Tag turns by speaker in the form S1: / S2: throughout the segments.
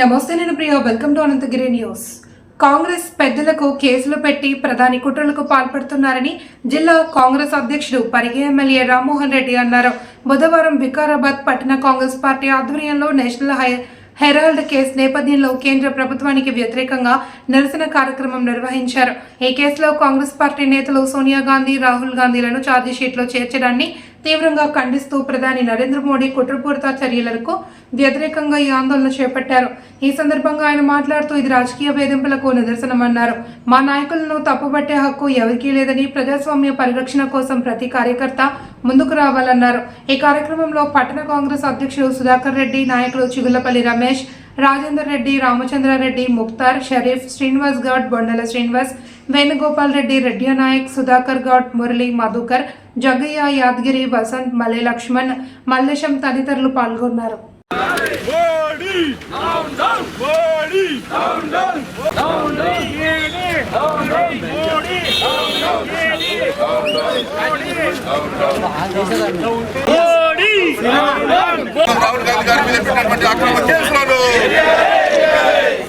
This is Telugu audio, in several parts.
S1: నమస్తే నేను Priya welcome to Ananthagiri news Congress పెద్దలకు కేసులు పెట్టి ప్రధాని కుట్రలకు పాల్పడుతున్నారని జిల్లా కాంగ్రెస్ అధ్యక్షుడు పరిగి ఎమ్మెల్యే రామ్మోహన్ రెడ్డి అన్నారు. బుధవారం వికారాబాద్ పట్టణ కాంగ్రెస్ పార్టీ ఆధ్వర్యంలో నేషనల్ హై హెరాల్డ్ కేసు నేపథ్యంలో కేంద్ర ప్రభుత్వానికి వ్యతిరేకంగా నిరసన కార్యక్రమం నిర్వహించారు. ఈ కేసులో కాంగ్రెస్ పార్టీ నేతలు సోనియా గాంధీ రాహుల్ గాంధీలను ఛార్జీషీట్లో చేర్చడాన్ని తీవ్రంగా ఖండిస్తూ ప్రధాని నరేంద్ర మోడీ కుట్రపూరిత చర్యలకు వ్యతిరేకంగా ఈ ఆందోళన చేపట్టారు. ఈ సందర్భంగా ఆయన మాట్లాడుతూ ఇది రాజకీయ వేధింపులకు నిదర్శనమన్నారు. మా నాయకులను తప్పుబట్టే హక్కు ఎవరికీ లేదని ప్రజాస్వామ్య పరిరక్షణ కోసం ప్రతి కార్యకర్త ముందుకు రావాలన్నారు. ఈ కార్యక్రమంలో పట్టణ కాంగ్రెస్ అధ్యక్షుడు సుధాకర్ రెడ్డి నాయకులు చిగులపల్లి రమేష్ రాజేందర్ రెడ్డి రామచంద్రారెడ్డి ముక్తార్ షరీఫ్ శ్రీనివాస్ గౌడ్ బొండల శ్రీనివాస్ వేణుగోపాల్ రెడ్డి రెడ్డి నాయక్ సుధాకర్ గౌడ్ మురళి మధుకర్ జగ్గయ్య యాదగిరి వసంత్ మల్లె లక్ష్మణ్ మల్లేశం తదితరులు పాల్గొన్నారు
S2: రాహుల్ గాంధీ గారి మీద పెట్టినటువంటి అక్రమ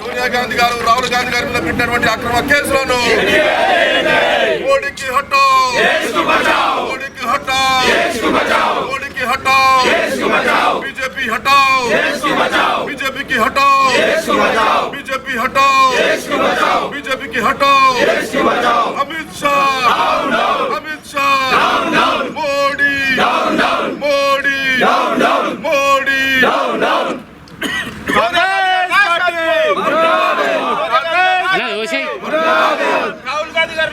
S2: సోనియా గాంధీ గారు రాహుల్ గాంధీ గారి మీద పెట్టినటువంటి అక్రమ కేసులను మోడీకి హటో మోడీకి హటో మోడీకి హటో బీజేపీ హటో బీజేపీకి హటో బీజేపీ హటో బీజేపీకి హటో అమిత్ షా అమిత్ షా మోడీ మోడీ మోడీ
S3: రాహుల్ గాంధీ గారి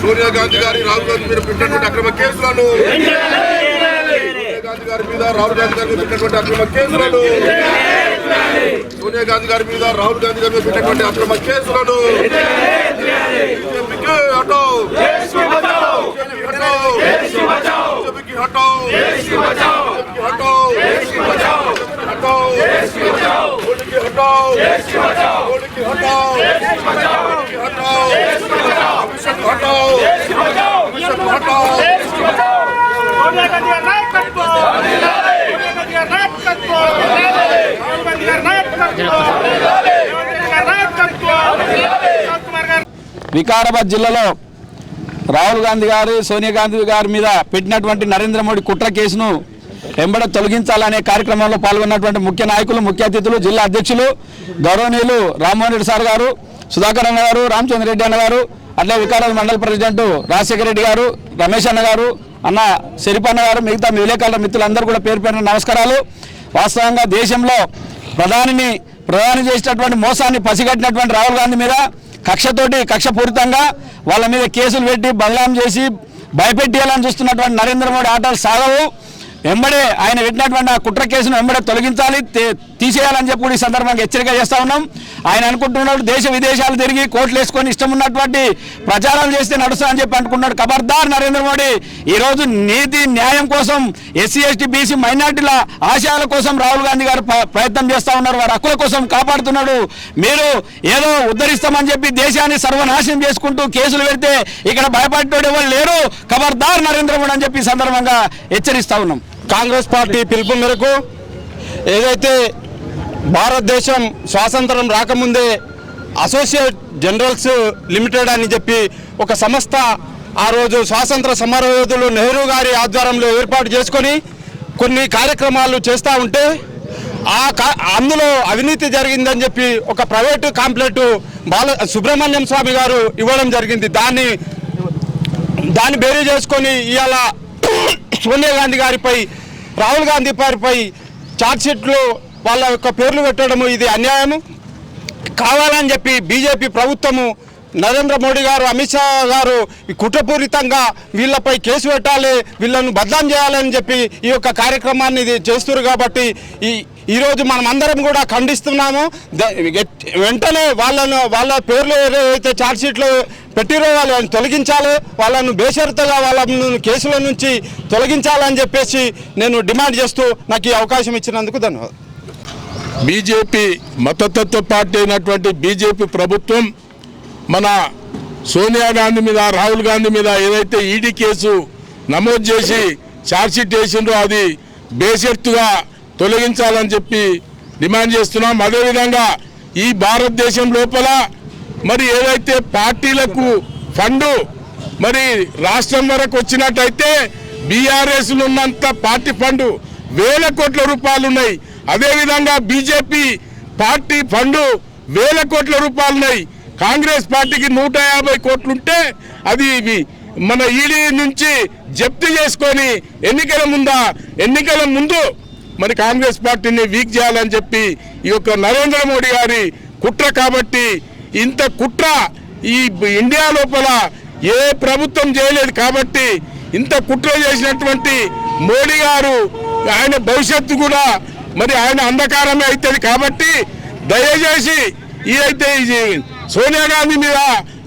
S2: సోనియా గాంధీ గారి రాహుల్ గాంధీ మీద పెట్టినటువంటి అక్రమ కేసులను సోనియా గాంధీ గారి మీద రాహుల్ గాంధీ గారి మీద పెట్టినటువంటి అక్రమ కేసులను సోనియా గాంధీ గారి మీద రాహుల్ గాంధీ గారి మీద పెట్టినటువంటి అక్రమ కేసులను బీజేపీకి హటో బీజేపీకి హటో బీజేపీకి హటో బీజేపీకి హటో హటో మోడీకి హటో మోడీకి హటో మోడీకి హటో అమిత్ షాకు హటో అమిత్ షాకు హటో
S3: సోనియా గాంధీ గారి నాయకత్వం సోనియా గాంధీ గారి నాయకత్వం రాహుల్ గాంధీ గారి నాయకత్వం రేవంత్ రెడ్డి గారి నాయకత్వం ఉత్తమ్ కుమార్ గారి
S4: వికారాబాద్ జిల్లాలో రాహుల్ గాంధీ గారు సోనియా గాంధీ గారి మీద పెట్టినటువంటి నరేంద్ర మోడీ కుట్ర కేసును వెంబడ తొలగించాలనే కార్యక్రమంలో పాల్గొన్నటువంటి ముఖ్య నాయకులు ముఖ్య అతిథులు జిల్లా అధ్యక్షులు గౌరవనీయులు రామ్మోహన్ రెడ్డి సార్ గారు సుధాకర్ అన్న గారు రామచంద్ర రెడ్డి అన్న గారు అట్లే వికారాల మండల ప్రెసిడెంట్ రాజశేఖర రెడ్డి గారు రమేష్ అన్న గారు అన్న శరీఫ్ గారు మిగతా విలేకరుల మిత్రులందరూ కూడా పేరు పేరున నమస్కారాలు. వాస్తవంగా దేశంలో ప్రధానిని ప్రధాని చేసినటువంటి మోసాన్ని పసిగట్టినటువంటి రాహుల్ గాంధీ మీద కక్షతోటి కక్షపూరితంగా వాళ్ళ మీద కేసులు పెట్టి బదనాం చేసి భయపెట్టేయాలని చూస్తున్నటువంటి నరేంద్ర మోడీ ఆటలు సాగవు. వెంబడే ఆయన పెట్టినటువంటి ఆ కుట్ర కేసును వెంబడే తొలగించాలి. తీసేయాలని చెప్పి కూడా ఈ సందర్భంగా హెచ్చరిక చేస్తా ఉన్నాం. ఆయన అనుకుంటున్నాడు దేశ విదేశాలు తిరిగి కోట్లు వేసుకొని ఇష్టం ఉన్నటువంటి ప్రచారాలు చేస్తే నడుస్తుందని చెప్పి అనుకున్నాడు ఖబర్దార్ నరేంద్ర మోడీ ఈరోజు నీతి న్యాయం కోసం ఎస్సీ ఎస్టీ బీసీ మైనార్టీల ఆశయాల కోసం రాహుల్ గాంధీ గారు ప్ర- ప్రయత్నం చేస్తా ఉన్నారు. వారి హక్కుల కోసం కాపాడుతున్నాడు. మీరు ఏదో ఉద్ధరిస్తామని చెప్పి దేశాన్ని సర్వనాశనం చేసుకుంటూ కేసులు పెడితే ఇక్కడ భయపడేవాడు ఎవరు లేరు. ఖబర్దార్ నరేంద్ర మోడీ అని చెప్పి సందర్భంగా హెచ్చరిస్తా ఉన్నాం.
S5: కాంగ్రెస్ పార్టీ పిలుపు మేరకు ఏదైతే భారతదేశం స్వాతంత్రం రాకముందే అసోసియేట్ జనరల్స్ లిమిటెడ్ అని చెప్పి ఒక సంస్థ ఆ రోజు స్వాతంత్ర సమరయోధులు నెహ్రూ గారి ఆధ్వర్యంలో ఏర్పాటు చేసుకొని కొన్ని కార్యక్రమాలు చేస్తూ ఉంటే ఆ కా- అందులో అవినీతి జరిగిందని చెప్పి ఒక ప్రైవేటు కాంప్లెట్ బాల సుబ్రహ్మణ్యం స్వామి గారు ఇవ్వడం జరిగింది. దాన్ని దాన్ని బేరీ చేసుకొని ఇవాళ సోనియా గాంధీ గారిపై రాహుల్ గాంధీ గారిపై ఛార్జ్షీట్లు వాళ్ళ యొక్క పేర్లు పెట్టడము ఇది అన్యాయము. కావాలని చెప్పి బీజేపీ ప్రభుత్వము నరేంద్ర మోడీ గారు అమిత్ షా గారు ఈ కుట్రపూరితంగా వీళ్ళపై కేసు పెట్టాలి వీళ్ళను బదనాం చేయాలని చెప్పి ఈ యొక్క కార్యక్రమాన్ని ఇది చేస్తున్నారు కాబట్టి ఈ ఈరోజు మనం అందరం కూడా ఖండిస్తున్నాము. వెంటనే వాళ్ళను వాళ్ళ పేర్లు ఏదైతే ఛార్జ్షీట్లు పెట్టిరో వాళ్ళని తొలగించాలి వాళ్ళను బేషరతుగా వాళ్ళను కేసుల నుంచి తొలగించాలని చెప్పేసి నేను డిమాండ్ చేస్తూ నాకు ఈ అవకాశం ఇచ్చినందుకు ధన్యవాదాలు.
S6: బీజేపీ మతతత్వ పార్టీ అయినటువంటి బీజేపీ ప్రభుత్వం మన సోనియా గాంధీ మీద రాహుల్ గాంధీ మీద ఏదైతే ఈడీ కేసు నమోదు చేసి ఛార్జ్షీట్ వేసిండ్రో అది బేషరతుగా తొలగించాలని చెప్పి డిమాండ్ చేస్తున్నాం. అదేవిధంగా ఈ భారతదేశం లోపల మరి ఏదైతే పార్టీలకు ఫండు మరి రాష్ట్రం వరకు వచ్చినట్టయితే బీఆర్ఎస్లు ఉన్నంత పార్టీ ఫండు వేల కోట్ల రూపాయలు ఉన్నాయి అదేవిధంగా బీజేపీ పార్టీ ఫండు వేల కోట్ల రూపాయలున్నాయి కాంగ్రెస్ పార్టీకి నూట యాభై కోట్లుంటే అది మన ఈడీ నుంచి జప్తు చేసుకొని ఎన్నికల ముందా ఎన్నికల ముందు మరి కాంగ్రెస్ పార్టీని వీక్ చేయాలని చెప్పి ఈ యొక్క నరేంద్ర మోడీ గారి కుట్ర కాబట్టి ఇంత కుట్ర ఈ ఇండియా లోపల ఏ ప్రభుత్వం చేయలేదు కాబట్టి ఇంత కుట్ర చేసినటువంటి మోడీ గారు ఆయన భవిష్యత్తు కూడా మరి ఆయన అంధకారమే అవుతుంది కాబట్టి దయచేసి ఇదైతే ఇది సోనియా గాంధీ మీద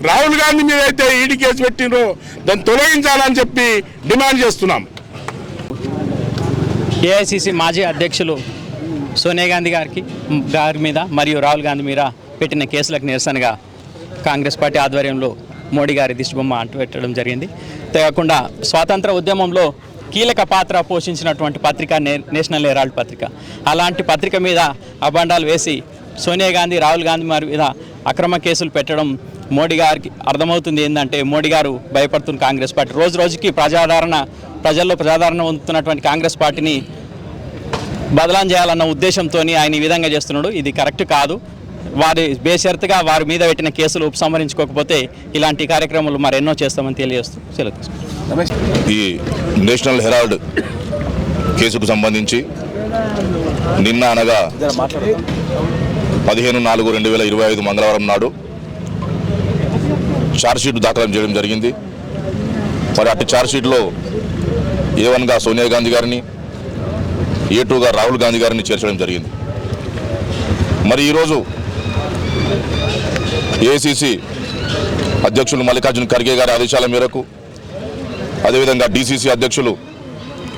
S6: రాహుల్ గాంధీ మీద అయితే ఈడీ కేసు పెట్టినో దాన్ని తొలగించాలని చెప్పి డిమాండ్ చేస్తున్నాం.
S7: ఏఐసిసి మాజీ అధ్యక్షులు సోనియా గాంధీ గారికి గారి మీద మరియు రాహుల్ గాంధీ మీద పెట్టిన కేసులకు నిరసనగా కాంగ్రెస్ పార్టీ ఆధ్వర్యంలో మోడీ గారి దిష్టిబొమ్మ అంటుపెట్టడం జరిగింది. అంతేకాకుండా స్వాతంత్ర ఉద్యమంలో కీలక పాత్ర పోషించినటువంటి పత్రిక నే- నేషనల్ హెరాల్డ్ పత్రిక. అలాంటి పత్రిక మీద అబండాలు వేసి సోనియా గాంధీ రాహుల్ గాంధీ వారి మీద అక్రమ కేసులు పెట్టడం మోడీ గారికి అర్థమవుతుంది ఏంటంటే మోడీ గారు భయపడుతున్న కాంగ్రెస్ పార్టీ. రోజు రోజుకి ప్రజాదరణ ప్రజల్లో ప్రజాదరణ పొందుతున్నటువంటి కాంగ్రెస్ పార్టీని బదలాం చేయాలన్న ఉద్దేశంతో ఆయన ఈ విధంగా చేస్తున్నాడు. ఇది కరెక్ట్ కాదు. వారి బేషరతుగా వారి మీద పెట్టిన కేసులు ఉపసంహరించుకోకపోతే ఇలాంటి కార్యక్రమాలు మరెన్నో చేస్తామని తెలియజేస్తూ సెలవు
S2: ఈ నేషనల్ హెరాల్డ్ కేసుకు సంబంధించి నిన్న అనగా పదిహేను నాలుగు రెండు వేల ఇరవై ఐదు మంగళవారం నాడు ఛార్జ్షీట్ దాఖలు చేయడం జరిగింది. మరి అట్టి ఛార్జ్షీట్లో ఏ వన్గా సోనియా గాంధీ గారిని ఏ టూగా రాహుల్ గాంధీ గారిని చేర్చడం జరిగింది. మరి ఈరోజు ఏసీసీ అధ్యక్షులు మల్లికార్జున ఖర్గే గారి ఆదేశాల మేరకు అదేవిధంగా డీసీసీ అధ్యక్షులు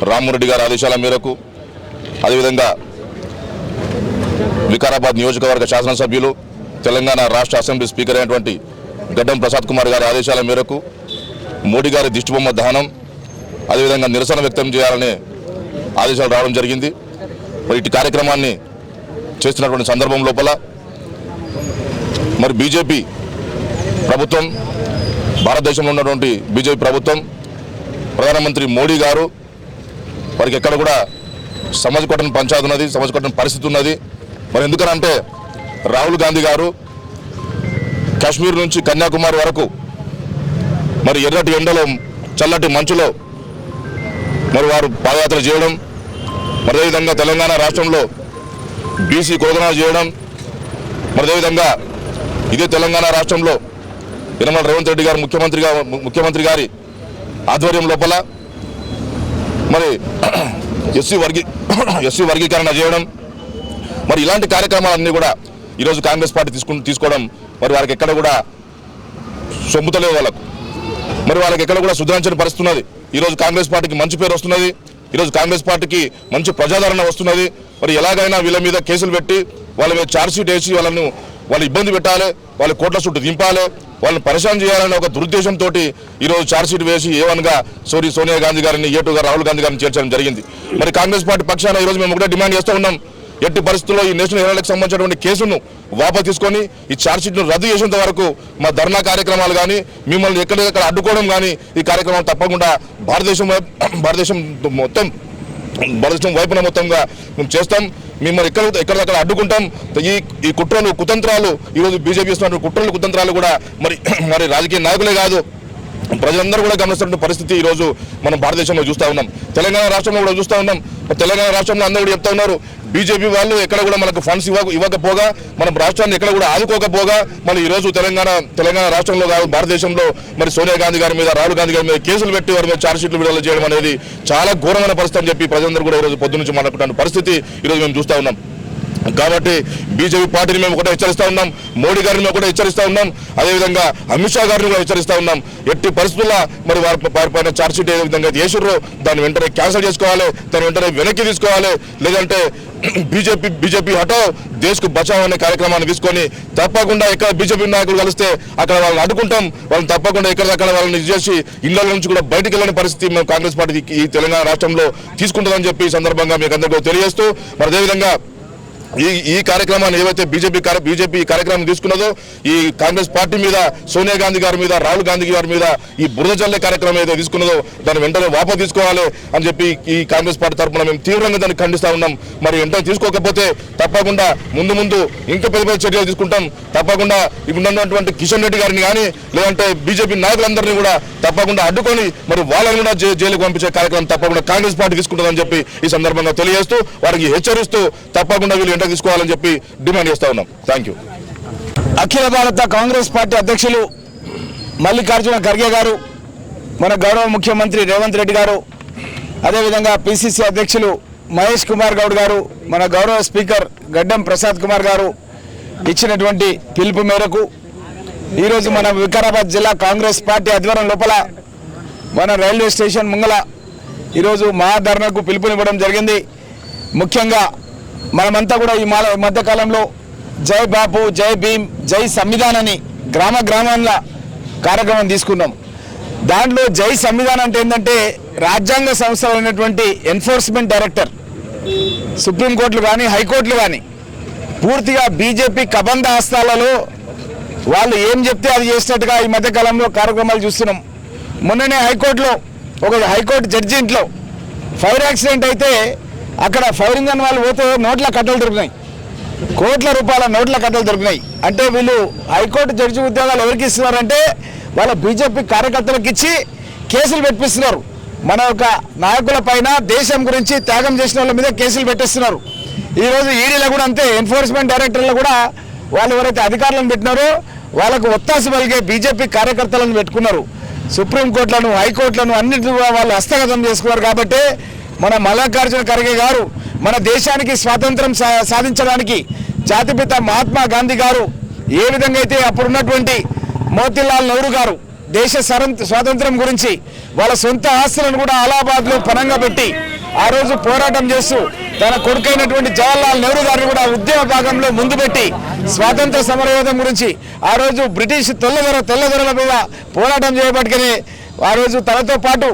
S2: రామ్మరెడ్డి గారి ఆదేశాల మేరకు అదేవిధంగా వికారాబాద్ నియోజకవర్గ శాసనసభ్యులు తెలంగాణ రాష్ట్ర అసెంబ్లీ స్పీకర్ అయినటువంటి గడ్డం ప్రసాద్ కుమార్ గారి ఆదేశాల మేరకు మోడీ గారి దిష్టిబొమ్మ దహనం అదేవిధంగా నిరసన వ్యక్తం చేయాలనే ఆదేశాలు రావడం జరిగింది. మరి ఇటు కార్యక్రమాన్ని చేస్తున్నటువంటి సందర్భం లోపల మరి బీజేపీ ప్రభుత్వం భారతదేశంలో ఉన్నటువంటి బీజేపీ ప్రభుత్వం ప్రధానమంత్రి మోడీ గారు వారికి ఎక్కడ కూడా సమాజ కొట్టని పంచాయతీ ఉన్నది సమాజ కొట్టని పరిస్థితి ఉన్నది మరి ఎందుకనంటే రాహుల్ గాంధీ గారు కాశ్మీర్ నుంచి కన్యాకుమారి వరకు మరి ఎర్రటి ఎండలో చల్లటి మంచులో మరి వారు పాదయాత్ర చేయడం మరి అదేవిధంగా తెలంగాణ రాష్ట్రంలో బీసీ కోదన చేయడం మరి అదేవిధంగా ఇదే తెలంగాణ రాష్ట్రంలో యనమల రేవంత్ రెడ్డి గారు ముఖ్యమంత్రిగా ముఖ్యమంత్రి గారి ఆధ్వర్యం లోపల మరి ఎస్సీ వర్గీ ఎస్సీ వర్గీకరణ చేయడం మరి ఇలాంటి కార్యక్రమాలన్నీ కూడా ఈరోజు కాంగ్రెస్ పార్టీ తీసుకు తీసుకోవడం మరి వారికి ఎక్కడ కూడా సొమ్ముతలేదు వాళ్ళకు. మరి వాళ్ళకి ఎక్కడ కూడా సుధరించని పరిస్థితున్నది ఈరోజు కాంగ్రెస్ పార్టీకి మంచి పేరు వస్తున్నది. ఈరోజు కాంగ్రెస్ పార్టీకి మంచి ప్రజాదరణ వస్తున్నది. మరి ఎలాగైనా వీళ్ళ మీద కేసులు పెట్టి వాళ్ళ మీద ఛార్జ్షీట్ వేసి వాళ్ళను వాళ్ళు ఇబ్బంది పెట్టాలి. వాళ్ళ కోట్ల చుట్టూ దింపాలి. వాళ్ళని పరిశాన్ చేయాలనే ఒక దురుద్దేశంతో ఈరోజు ఛార్జ్షీట్ వేసి ఏవన్గా సోరీ సోనియా గాంధీ గారిని ఏటుగా రాహుల్ గాంధీ గారిని చేర్చడం జరిగింది. మరి కాంగ్రెస్ పార్టీ పక్షాన ఈరోజు మేము ఒకటే డిమాండ్ చేస్తూ ఉన్నాం. ఎట్టి పరిస్థితుల్లో ఈ నేషనల్ హెరాల్డ్కి సంబంధించినటువంటి కేసును వాపసు తీసుకొని ఈ ఛార్జ్షీట్ను రద్దు చేసేంత వరకు మా ధర్నా కార్యక్రమాలు కానీ మిమ్మల్ని ఎక్కడెక్కడ అడ్డుకోవడం కానీ ఈ కార్యక్రమం తప్పకుండా భారతదేశం వైపు భారతదేశం మొత్తం భారతదేశం వైపున మొత్తంగా మేము చేస్తాం. మిమ్మల్ని ఎక్కడ ఎక్కడికక్కడ అడ్డుకుంటాం. ఈ ఈ కుట్రలు కుతంత్రాలు ఈరోజు బీజేపీ చేస్తున్న కుట్రలు కుతంత్రాలు కూడా మరి మరి రాజకీయ నాయకులే కాదు. ప్రజలందరూ కూడా గమనిస్తున్న పరిస్థితి ఈరోజు మనం భారతదేశంలో చూస్తూ ఉన్నాం. తెలంగాణ రాష్ట్రంలో కూడా చూస్తూ ఉన్నాం. తెలంగాణ రాష్ట్రంలో అందరూ కూడా చెప్తా ఉన్నారు బీజేపీ వాళ్ళు ఎక్కడ కూడా మనకు ఫండ్స్ ఇవ్వ ఇవ్వకపోగా మనం రాష్ట్రాన్ని ఎక్కడ కూడా ఆదుకోకపోగా మన ఈరోజు తెలంగాణ తెలంగాణ రాష్ట్రంలో కాదు భారతదేశంలో మరి సోనియా గాంధీ గారి మీద రాహుల్ గాంధీ గారి మీద కేసులు పెట్టి వారి మీద ఛార్జ్షీట్లు విడుదల చేయడం అనేది చాలా ఘోరమైన పరిస్థితి అని చెప్పి ప్రజలందరూ కూడా ఈ రోజు పొద్దు నుంచి పరిస్థితి ఈ రోజు మేము చూస్తూ ఉన్నాం. కాబట్టి బీజేపీ పార్టీని మేము కూడా హెచ్చరిస్తూ ఉన్నాం. మోడీ గారిని మేము కూడా హెచ్చరిస్తూ ఉన్నాం. అదేవిధంగా అమిత్ షా గారిని కూడా హెచ్చరిస్తూ ఉన్నాం. ఎట్టి పరిస్థితుల్లో మరి వారి వారి పైన ఏ విధంగా చేసిర్రో దాన్ని వెంటనే క్యాన్సిల్ చేసుకోవాలి. దాన్ని వెంటనే వెనక్కి తీసుకోవాలి. లేదంటే బీజేపీ బీజేపీ హటో దేశ్కు బచావ్ అనే కార్యక్రమాన్ని తీసుకొని తప్పకుండా ఎక్కడ బీజేపీ నాయకులు కలిస్తే అక్కడ వాళ్ళని అడ్డుకుంటాం. వాళ్ళని తప్పకుండా ఎక్కడిదక్కడ వాళ్ళని చేసి ఇళ్ళ నుంచి కూడా బయటికి వెళ్ళని పరిస్థితి మేము కాంగ్రెస్ పార్టీ ఈ తెలంగాణ రాష్ట్రంలో తీసుకుంటుందని చెప్పి ఈ సందర్భంగా మీకు అందరికీ తెలియజేస్తూ మరి అదేవిధంగా ఈ ఈ కార్యక్రమాన్ని ఏవైతే బీజేపీ బీజేపీ ఈ కార్యక్రమం తీసుకున్నదో ఈ కాంగ్రెస్ పార్టీ మీద సోనియా గాంధీ గారి మీద రాహుల్ గాంధీ గారి మీద ఈ బురద జల్లే కార్యక్రమం ఏదో తీసుకున్నదో దాన్ని వెంటనే వాపసు తీసుకోవాలి అని చెప్పి ఈ కాంగ్రెస్ పార్టీ తరఫున మేము తీవ్రంగా దాన్ని ఖండిస్తా ఉన్నాం. మరి వెంటనే తీసుకోకపోతే తప్పకుండా ముందు ముందు ఇంకా పెద్ద పెద్ద చర్యలు తీసుకుంటాం. తప్పకుండా ఇప్పుడు ఉన్నటువంటి కిషన్ రెడ్డి గారిని కానీ లేదంటే బీజేపీ నాయకులందరినీ కూడా తప్పకుండా అడ్డుకొని మరి వాళ్ళని కూడా జైలుకు పంపించే కార్యక్రమం తప్పకుండా కాంగ్రెస్ పార్టీ తీసుకుంటుందని చెప్పి ఈ సందర్భంగా తెలియజేస్తూ వారికి హెచ్చరిస్తూ తప్పకుండా వీళ్ళు వెంట తీసుకోవాలని చెప్పి డిమాండ్ చేస్తా ఉన్నాం. థ్యాంక్ యూ
S5: అఖిల భారత కాంగ్రెస్ పార్టీ అధ్యక్షులు మల్లికార్జున ఖర్గే గారు మన గౌరవ ముఖ్యమంత్రి రేవంత్ రెడ్డి గారు అదేవిధంగా పిసిసి అధ్యక్షులు మహేష్ కుమార్ గౌడ్ గారు మన గౌరవ స్పీకర్ గడ్డం ప్రసాద్ కుమార్ గారు ఇచ్చినటువంటి పిలుపు మేరకు ఈరోజు మన వికారాబాద్ జిల్లా కాంగ్రెస్ పార్టీ ఆధ్వర్యం లోపల మన రైల్వే స్టేషన్ ముంగల ఈరోజు మహాధరణకు పిలుపునివ్వడం జరిగింది. ముఖ్యంగా మనమంతా కూడా ఈ మాల మధ్యకాలంలో జై బాపు జై భీమ్ జై సంవిధానాన్ని గ్రామ గ్రామాల కార్యక్రమం తీసుకున్నాం. దాంట్లో జై సంవిధానం అంటే ఏంటంటే రాజ్యాంగ సంస్థలు అయినటువంటి ఎన్ఫోర్స్మెంట్ డైరెక్టర్ సుప్రీంకోర్టులు కానీ హైకోర్టులు కానీ పూర్తిగా బీజేపీ కబంధ హస్తాలలో వాళ్ళు ఏం చెప్తే అది చేసినట్టుగా ఈ మధ్యకాలంలో కార్యక్రమాలు చూస్తున్నాం. మొన్ననే హైకోర్టులో ఒక హైకోర్టు జడ్జి ఇంట్లో ఫైర్ యాక్సిడెంట్ అయితే అక్కడ ఫైర్ ఇంజన్ వాళ్ళు పోతే నోట్ల కట్టలు దొరికినాయి. కోట్ల రూపాయల నోట్ల కట్టలు దొరికినాయి. అంటే వీళ్ళు హైకోర్టు జడ్జి ఉద్యోగాలు ఎవరికి ఇస్తున్నారంటే వాళ్ళ బీజేపీ కార్యకర్తలకు ఇచ్చి కేసులు పెట్టిస్తున్నారు. మన యొక్క నాయకుల పైన దేశం గురించి త్యాగం చేసిన వాళ్ళ మీద కేసులు పెట్టిస్తున్నారు. ఈరోజు ఈడీలో కూడా అంతే ఎన్ఫోర్స్మెంట్ డైరెక్టర్లు కూడా వాళ్ళు ఎవరైతే అధికారులను పెట్టినారో వాళ్ళకు ఒత్తాసు పలిగే బీజేపీ కార్యకర్తలను పెట్టుకున్నారు. సుప్రీంకోర్టులను హైకోర్టులను అన్నింటిని వాళ్ళు హస్తగతం చేసుకున్నారు కాబట్టి మన మల్లికార్జున ఖర్గే గారు మన దేశానికి స్వాతంత్రం సా- సాధించడానికి జాతిపిత మహాత్మా గాంధీ గారు ఏ విధంగా అయితే అప్పుడున్నటువంటి మోతీలాల్ నెహ్రూ గారు దేశ స్వాతంత్రం గురించి వాళ్ళ సొంత ఆస్తులను కూడా అలహాబాద్లో పనంగా పెట్టి ఆ రోజు పోరాటం చేస్తూ తన కొడుకైనటువంటి జవహర్లాల్ నెహ్రూ గారిని కూడా ఉద్యమ భాగంలో ముందు పెట్టి స్వాతంత్ర సమరయోధం గురించి ఆ రోజు బ్రిటిష్ తెల్లదొర తెల్లదొరల మీద పోరాటం చేయబట్టుకనే ఆ రోజు తనతో పాటు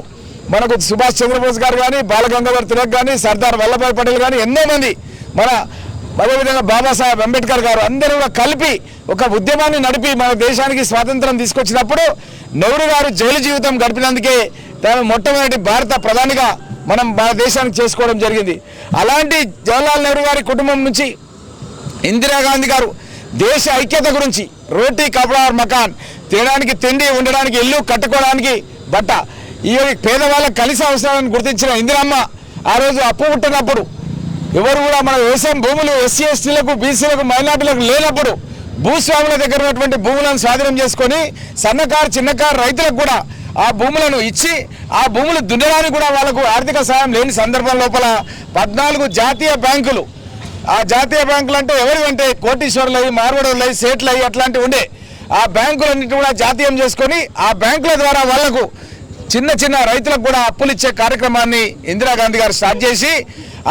S5: మనకు సుభాష్ చంద్రబోస్ గారు కానీ బాలగంగాధర్ తిలక్ కానీ సర్దార్ వల్లభాయ్ పటేల్ కానీ ఎంతో మంది మన అదేవిధంగా బాబాసాహెబ్ అంబేద్కర్ గారు అందరూ కూడా కలిపి ఒక ఉద్యమాన్ని నడిపి మన దేశానికి స్వాతంత్రం తీసుకొచ్చినప్పుడు నెహ్రూ గారు జైలు జీవితం గడిపినందుకే తాను మొట్టమొదటి భారత ప్రధానిగా మనం మన దేశానికి చేసుకోవడం జరిగింది. అలాంటి జవహర్లాల్ నెహ్రూ గారి కుటుంబం నుంచి ఇందిరాగాంధీ గారు దేశ ఐక్యత గురించి రోటీ కపడా మకాన్ తినడానికి తిండి ఉండడానికి ఇల్లు కట్టుకోవడానికి బట్ట ఈ పేదవాళ్ళకి కలిసి అవసరాలను గుర్తించిన ఇందిరమ్మ ఆ రోజు అప్పు పుట్టినప్పుడు. ఎవరు కూడా మన వ్యవసాయం భూములు ఎస్సీ ఎస్టీలకు బీసీలకు మైనార్టీలకు లేనప్పుడు భూస్వాముల దగ్గర ఉన్నటువంటి భూములను స్వాధీనం చేసుకొని సన్నకారు చిన్నకారు రైతులకు కూడా ఆ భూములను ఇచ్చి ఆ భూములు దున్నడానికి కూడా వాళ్ళకు ఆర్థిక సాయం లేని సందర్భం లోపల పద్నాలుగు జాతీయ బ్యాంకులు. ఆ జాతీయ బ్యాంకులు అంటే ఎవరు అంటే కోటీశ్వరులై సేట్లు సేట్లై అట్లాంటివి ఉండే. ఆ బ్యాంకులన్నింటినీ కూడా జాతీయం చేసుకొని ఆ బ్యాంకుల ద్వారా వాళ్ళకు చిన్న చిన్న రైతులకు కూడా అప్పులు ఇచ్చే కార్యక్రమాన్ని ఇందిరాగాంధీ గారు స్టార్ట్ చేసి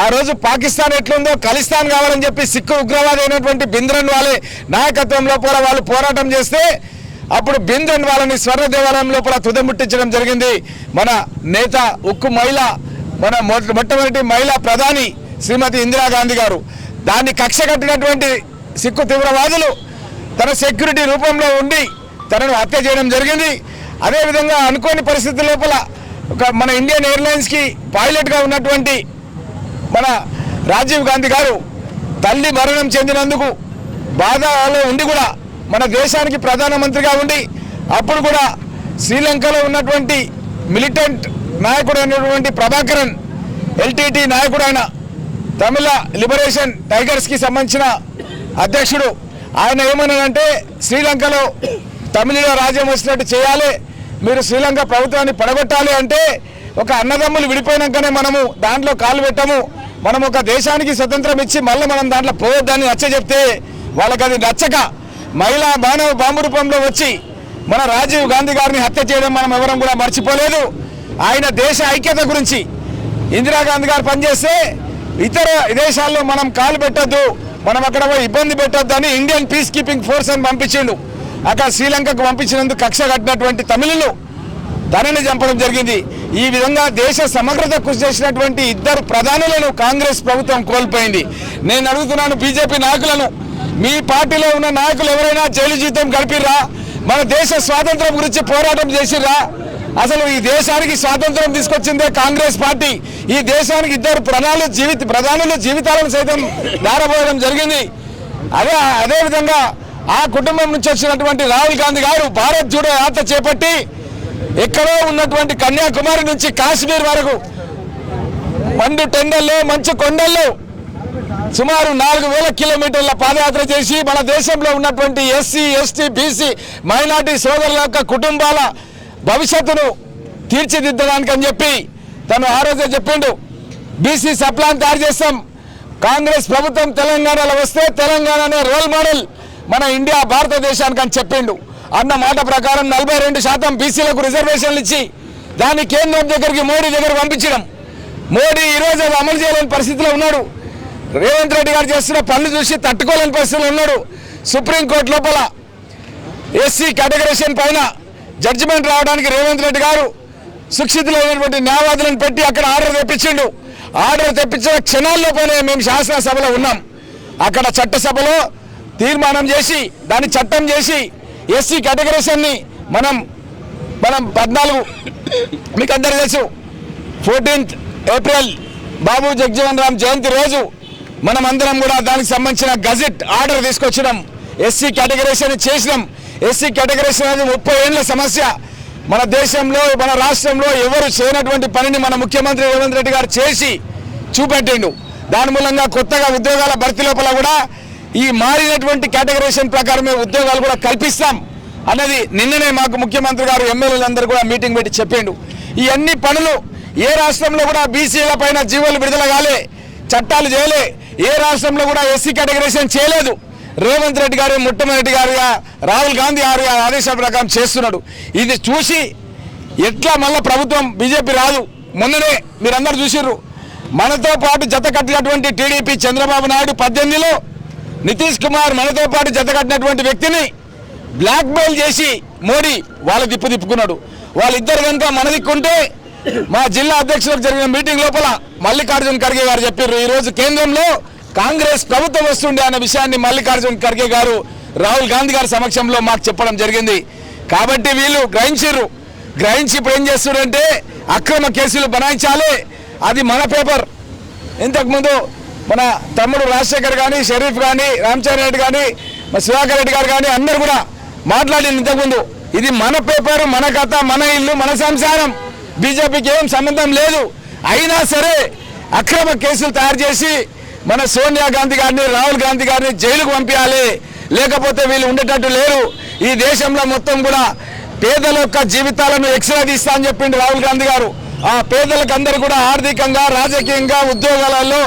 S5: ఆ రోజు పాకిస్తాన్ ఎట్లుందో ఖలిస్తాన్ కావాలని చెప్పి సిక్కు ఉగ్రవాది అయినటువంటి బింద్రన్ వాళ్ళే నాయకత్వంలో కూడా వాళ్ళు పోరాటం చేస్తే అప్పుడు బింద్రన్ వాళ్ళని స్వర్ణ దేవాలయం లోపల తుదముట్టించడం జరిగింది. మన నేత ఉక్కు మహిళ మన మొట్టమొదటి మహిళా ప్రధాని శ్రీమతి ఇందిరాగాంధీ గారు. దాన్ని కక్ష కట్టినటువంటి సిక్కు తీవ్రవాదులు తన సెక్యూరిటీ రూపంలో ఉండి తనను హత్య చేయడం జరిగింది. అదేవిధంగా అనుకోని పరిస్థితుల లోపల ఒక మన ఇండియన్ ఎయిర్లైన్స్కి పైలట్గా ఉన్నటువంటి మన రాజీవ్ గాంధీ గారు తల్లి మరణం చెందినందుకు బాధలో ఉండి కూడా మన దేశానికి ప్రధానమంత్రిగా ఉండి అప్పుడు కూడా శ్రీలంకలో ఉన్నటువంటి మిలిటెంట్ నాయకుడు అయినటువంటి ప్రభాకరన్ ఎల్టీటీ నాయకుడు ఆయన తమిళ లిబరేషన్ టైగర్స్కి సంబంధించిన అధ్యక్షుడు. ఆయన ఏమన్నాడంటే శ్రీలంకలో తమిళ రాజ్యం వచ్చినట్టు చేయాలి మీరు శ్రీలంక ప్రభుత్వాన్ని పడగొట్టాలి అంటే ఒక అన్నదమ్ములు విడిపోయినాకనే మనము దాంట్లో కాలు పెట్టము. మనం ఒక దేశానికి స్వతంత్రం ఇచ్చి మళ్ళీ మనం దాంట్లో పోవద్దని నచ్చ చెప్తే వాళ్ళకి అది నచ్చక మహిళా మానవ బాంబు రూపంలో వచ్చి మన రాజీవ్ గాంధీ గారిని హత్య చేయడం మనం ఎవరం కూడా మర్చిపోలేదు. ఆయన దేశ ఐక్యత గురించి ఇందిరాగాంధీ గారు పనిచేస్తే ఇతర దేశాల్లో మనం కాలు పెట్టొద్దు మనం అక్కడ ఇబ్బంది పెట్టద్దు అని ఇండియన్ పీస్ కీపింగ్ ఫోర్స్ అని పంపించిండు. అక్కడ శ్రీలంకకు పంపించినందుకు కక్ష కట్టినటువంటి తమిళులు ధనని చంపడం జరిగింది. ఈ విధంగా దేశ సమగ్రత కృషి చేసినటువంటి ఇద్దరు ప్రధానులను కాంగ్రెస్ ప్రభుత్వం కోల్పోయింది. నేను అడుగుతున్నాను బీజేపీ నాయకులను మీ పార్టీలో ఉన్న నాయకులు ఎవరైనా జైలు జీతం గడిపిర్రా? మన దేశ స్వాతంత్రం గురించి పోరాటం చేసిర్రా? అసలు ఈ దేశానికి స్వాతంత్రం తీసుకొచ్చిందే కాంగ్రెస్ పార్టీ. ఈ దేశానికి ఇద్దరు ప్రణాళిక జీవిత ప్రధానులు జీవితాలను సైతం దారబోయడం జరిగింది. అదే అదే విధంగా ఆ కుటుంబం నుంచి వచ్చినటువంటి రాహుల్ గాంధీ గారు భారత్ జూడో యాత్ర చేపట్టి ఎక్కడో ఉన్నటువంటి కన్యాకుమారి నుంచి కాశ్మీర్ వరకు మండు టెండల్లో మంచు కొండల్లో సుమారు నాలుగు వేల కిలోమీటర్ల పాదయాత్ర చేసి మన దేశంలో ఉన్నటువంటి ఎస్సీ ఎస్టీ బీసీ మైనార్టీ సోదరుల యొక్క కుటుంబాల భవిష్యత్తును తీర్చిదిద్దడానికి అని చెప్పి తను ఆ రోజే చెప్పిండు. బీసీ సప్లాన్ తయారు చేస్తాం. కాంగ్రెస్ ప్రభుత్వం తెలంగాణలో వస్తే తెలంగాణనే రోల్ మోడల్ మన ఇండియా భారతదేశానికి అని చెప్పిండు. అన్న మాట ప్రకారం నలభై రెండు శాతం బీసీలకు రిజర్వేషన్లు ఇచ్చి దాన్ని కేంద్రం దగ్గరికి మోడీ దగ్గర పంపించడం. మోడీ ఈరోజు అది అమలు చేయలేని పరిస్థితిలో ఉన్నాడు. రేవంత్ రెడ్డి గారు చేస్తున్న పనులు చూసి తట్టుకోలేని పరిస్థితిలో ఉన్నాడు. సుప్రీంకోర్టు లోపల ఎస్సీ కేటగరేషన్ పైన జడ్జిమెంట్ రావడానికి రేవంత్ రెడ్డి గారు సుక్షితులైనటువంటి న్యాయవాదులను పెట్టి అక్కడ ఆర్డర్ తెప్పించిండు. ఆర్డర్ తెప్పించిన క్షణాల్లోపైనే మేము శాసనసభలో ఉన్నాం. అక్కడ చట్టసభలో తీర్మానం చేసి దాన్ని చట్టం చేసి ఎస్సీ కేటగరీస్ని మనం మనం పద్నాలుగు మీకు అందరు తెలుసు ఫోర్టీన్త్ ఏప్రిల్ బాబు జగ్జీవన్ రామ్ జయంతి రోజు మనం అందరం కూడా దానికి సంబంధించిన గజెట్ ఆర్డర్ తీసుకొచ్చినాం. ఎస్సీ కేటగరేషన్ చేసినాం. ఎస్సీ కేటగరేషన్ అనేది ముప్పై ఏళ్ళ సమస్య. మన దేశంలో మన రాష్ట్రంలో ఎవరు చేయనటువంటి పనిని మన ముఖ్యమంత్రి రేవంత్ రెడ్డి గారు చేసి చూపెట్టిండు. దాని మూలంగా కొత్తగా ఉద్యోగాల భర్తీ లోపల కూడా ఈ మారినటువంటి కేటగరేషన్ ప్రకారమే ఉద్యోగాలు కూడా కల్పిస్తాం అన్నది నిన్ననే మాకు ముఖ్యమంత్రి గారు ఎమ్మెల్యేలందరూ కూడా మీటింగ్ పెట్టి చెప్పిండు. ఈ అన్ని పనులు ఏ రాష్ట్రంలో కూడా బీసీల పైన జీవోలు విడుదల కాలే చట్టాలు చేయలే ఏ రాష్ట్రంలో కూడా ఎస్సీ కేటగరేషన్ చేయలేదు. రేవంత్ రెడ్డి గారు మొట్టమొదటి గారుగా రాహుల్ గాంధీ గారు ఆదేశాల ప్రకారం చేస్తున్నాడు. ఇది చూసి ఎట్లా మళ్ళీ ప్రభుత్వం బీజేపీ రాదు. మొన్ననే మీరందరూ చూసిర్రు. మనతో పాటు జత కట్టినటువంటి టీడీపీ చంద్రబాబు నాయుడు పద్దెనిమిదిలో నితీష్ కుమార్ మనతో పాటు జత కట్టినటువంటి వ్యక్తిని బ్లాక్మెయిల్ చేసి మోడీ వాళ్ళ దిప్పు తిప్పుకున్నాడు. వాళ్ళిద్దరు కనుక మన దిక్కుంటే మా జిల్లా అధ్యక్షులకు జరిగిన మీటింగ్ లోపల మల్లికార్జున్ ఖర్గే గారు చెప్పారు ఈ రోజు కేంద్రంలో కాంగ్రెస్ ప్రభుత్వం వస్తుండే అనే విషయాన్ని మల్లికార్జున్ ఖర్గే గారు రాహుల్ గాంధీ గారి సమక్షంలో మాకు చెప్పడం జరిగింది. కాబట్టి వీళ్ళు గ్రహించారు గ్రహించి ఇప్పుడు ఏం చేస్తున్నారంటే అక్రమ కేసులు బనాయించాలి. అది మన పేపర్. ఇంతకుముందు మన తమ్ముడు రాజశేఖర్ కానీ షరీఫ్ కానీ రామచంద్ర రెడ్డి కానీ మన సుధాకర్ రెడ్డి గారు కానీ అందరు కూడా మాట్లాడింది ఇంతకుముందు ఇది మన పేపర్ మన కథ మన ఇల్లు మన సంసారం. బీజేపీకి ఏం సంబంధం లేదు. అయినా సరే అక్రమ కేసులు తయారు చేసి మన సోనియా గాంధీ గారిని రాహుల్ గాంధీ గారిని జైలుకు పంపించాలి. లేకపోతే వీళ్ళు ఉండేటట్టు లేరు. ఈ దేశంలో మొత్తం కూడా పేదల యొక్క జీవితాలను ఎక్స్రే తీస్తా అని చెప్పిండు రాహుల్ గాంధీ గారు. ఆ పేదలకు అందరూ కూడా ఆర్థికంగా రాజకీయంగా ఉద్యోగాలలో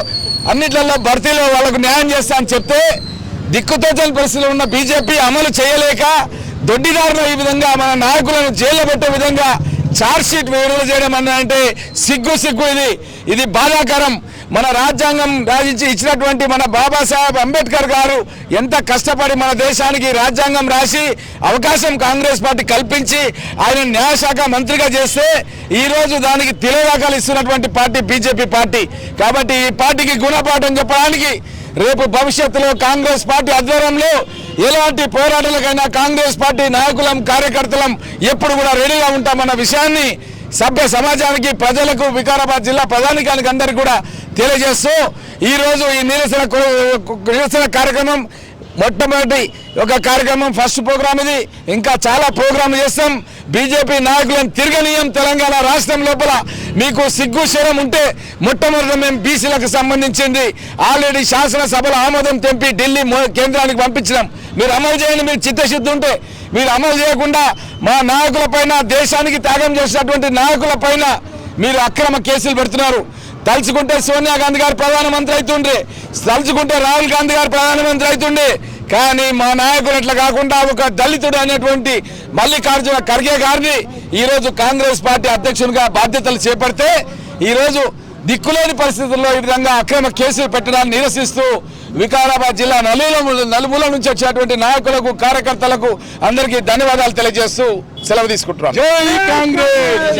S5: అన్నిట్లలో భర్తీలో వాళ్ళకు న్యాయం చేస్తా అని చెప్తే దిక్కుతోచని పరిస్థితిలో ఉన్న బీజేపీ అమలు చేయలేక దొడ్డిదారులు ఈ విధంగా మన నాయకులను జైల్లో పెట్టే విధంగా ఛార్జ్ షీట్ విడుదల చేయడం అన్న అంటే సిగ్గు సిగ్గు ఇది. ఇది బాధాకరం. మన రాజ్యాంగం రాజించి ఇచ్చినటువంటి మన బాబాసాహెబ్ అంబేద్కర్ గారు ఎంత కష్టపడి మన దేశానికి రాజ్యాంగం రాసి అవకాశం కాంగ్రెస్ పార్టీ కల్పించి ఆయన న్యాయశాఖ మంత్రిగా చేస్తే ఈ రోజు దానికి తిలోదాకాలు ఇస్తున్నటువంటి పార్టీ బీజేపీ పార్టీ. కాబట్టి ఈ పార్టీకి గుణపాఠం చెప్పడానికి రేపు భవిష్యత్తులో కాంగ్రెస్ పార్టీ ఆధ్వర్యంలో ఎలాంటి పోరాటాలకైనా కాంగ్రెస్ పార్టీ నాయకులం కార్యకర్తలం ఎప్పుడు కూడా రెడీగా ఉంటామన్న విషయాన్ని సభ్య సమాజానికి ప్రజలకు వికారాబాద్ జిల్లా ప్రధానికానికి అందరికీ కూడా తెలియజేస్తూ ఈరోజు ఈ నిరసన నిరసన కార్యక్రమం మొట్టమొదటి ఒక కార్యక్రమం ఫస్ట్ ప్రోగ్రామ్ ఇది. ఇంకా చాలా ప్రోగ్రాం చేస్తాం. బీజేపీ నాయకులను తిరగనీయం తెలంగాణ రాష్ట్రం లోపల మీకు సిగ్గు శరం ఉంటే మొట్టమొదటి మేము బీసీలకు సంబంధించింది. ఆల్రెడీ శాసనసభలో ఆమోదం తెంపి ఢిల్లీ కేంద్రానికి పంపించినాం. మీరు అమలు చేయండి మీరు చిత్తశుద్ధి ఉంటే. మీరు అమలు చేయకుండా మా నాయకుల పైన దేశానికి త్యాగం చేసినటువంటి నాయకుల పైన మీరు అక్రమ కేసులు పెడుతున్నారు. తలుచుకుంటే సోనియా గాంధీ గారు ప్రధానమంత్రి అవుతుండ్రి. తలుచుకుంటే రాహుల్ గాంధీ గారు ప్రధానమంత్రి అవుతుండే కానీ మా నాయకులు అట్లా కాకుండా ఒక దళితుడు అనేటువంటి మల్లికార్జున ఖర్గే గారిని ఈరోజు కాంగ్రెస్ పార్టీ అధ్యక్షునిగా బాధ్యతలు చేపడితే ఈరోజు దిక్కులేని పరిస్థితుల్లో ఈ విధంగా అక్రమ కేసులు పెట్టడాన్ని నిరసిస్తూ వికారాబాద్ జిల్లా నలుమూల నలుమూల నుంచి వచ్చేటువంటి నాయకులకు కార్యకర్తలకు అందరికీ ధన్యవాదాలు తెలియజేస్తూ సెలవు తీసుకుంటున్నాం జై కాంగ్రెస్!